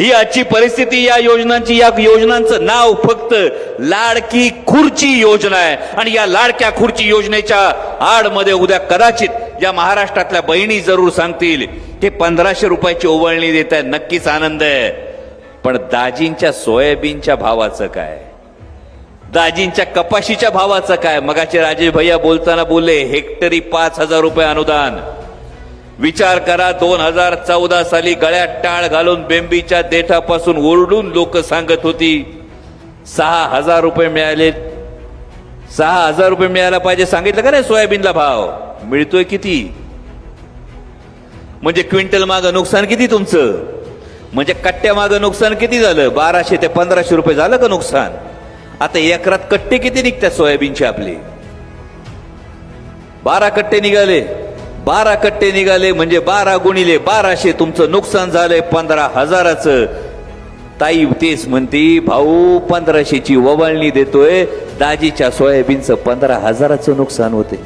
ही आजची परिस्थिती या योजनांची या योजनांचं नाव फक्त लाडकी खुर्ची योजना आहे. आणि या लाडक्या खुर्ची योजनेच्या आडमध्ये उद्या कदाचित या महाराष्ट्रातल्या बहिणी जरूर सांगतील की पंधराशे रुपयाची ओवळणी देत आहे नक्कीच आनंद आहे. पण दाजींच्या सोयाबीनच्या भावाचं काय? दाजींच्या कपाशीच्या भावाचं काय? मगाचे राजेश भैया बोलताना बोलले हेक्टरी पाच हजार रुपये अनुदान. विचार करा दोन हजार चौदा साली गळ्यात टाळ घालून बेंबीच्या देठापासून ओरडून लोक सांगत होती सहा हजार रुपये मिळाले. सहा हजार रुपये मिळायला पाहिजे सांगितलं का नाही सोयाबीनला भाव? मिळतोय किती? म्हणजे क्विंटल मागं नुकसान किती तुमचं? म्हणजे कट्ट्या मागं नुकसान किती झालं? बाराशे ते पंधराशे रुपये झालं का नुकसान? आता एकरात कट्टे किती निघतात सोयाबीनचे आपले? बारा कट्टे निघाले. बारा कट्टे निघाले म्हणजे बारा गुणिले बाराशे. तुमचं नुकसान झालंय पंधरा हजाराचं. ताई तेच म्हणती भाऊ पंधराशेची ववाळणी देतोय. दाजीच्या सोयाबीनचं पंधरा हजाराचं नुकसान होते.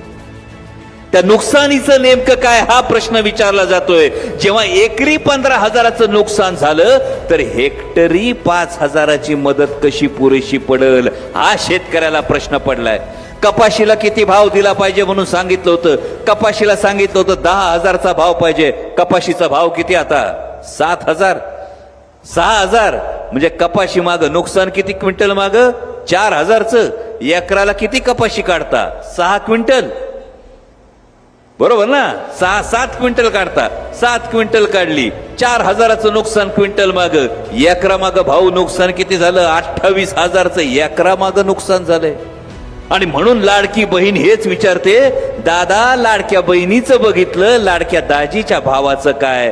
त्या नुकसानीचं नेमकं काय हा प्रश्न विचारला जातोय. जेव्हा एकरी पंधरा हजाराचं नुकसान झालं तर हेक्टरी पाच हजाराची मदत कशी पुरेशी पडल हा शेतकऱ्याला प्रश्न पडलाय. कपाशीला किती भाव दिला पाहिजे म्हणून सांगितलं होतं. कपाशीला सांगितलं होतं दहा हजारचा भाव पाहिजे. कपाशीचा भाव किती आता? सात हजार. सहा हजार. म्हणजे कपाशी माग नुकसान किती क्विंटल माग? चार हजारचं. एकराला किती कपाशी काढता? सहा क्विंटल. बरोबर ना? सहा सात क्विंटल काढता. सात क्विंटल काढली. चार हजाराचं नुकसान क्विंटल माग. एकरा माग भाऊ नुकसान किती झालं? अठ्ठावीस हजारचं एकरा माग नुकसान झालंय. आणि म्हणून लाडकी बहीण हेच विचारते दादा लाडक्या बहिणीचं बघितलं लाडक्या दाजीच्या भावाचं काय?